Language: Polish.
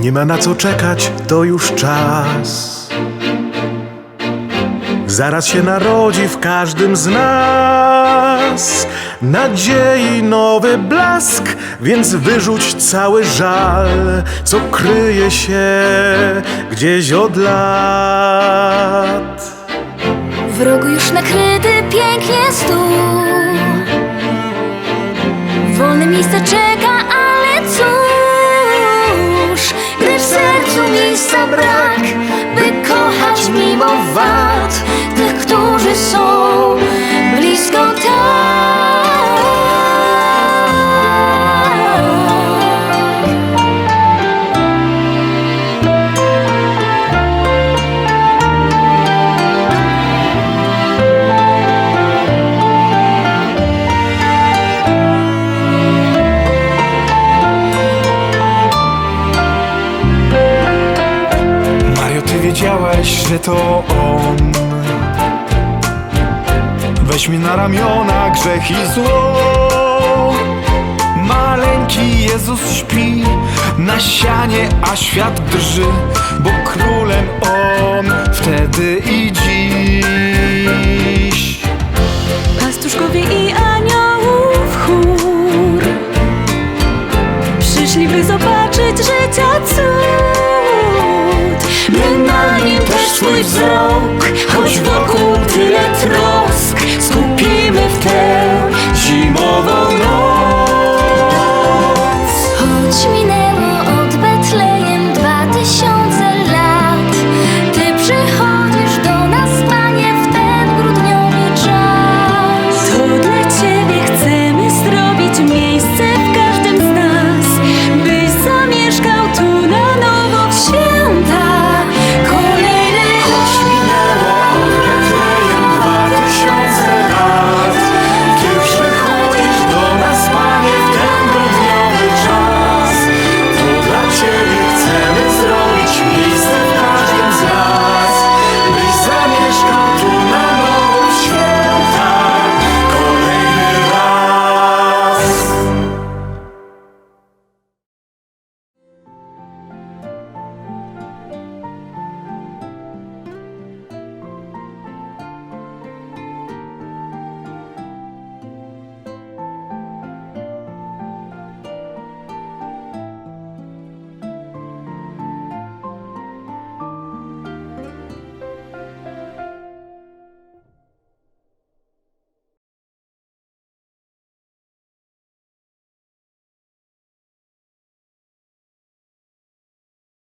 Nie ma na co czekać, to już czas. Zaraz się narodzi w każdym z nas nadziei nowy blask, więc wyrzuć cały żal, co kryje się gdzieś od lat. W rogu już nakryty pięknie stół Wolne miejsce czeka, wiedziałeś, że to on. Weź mi na ramiona grzech i zło. Maleńki Jezus śpi na sianie, a świat drży Bo królem on. Wtedy i so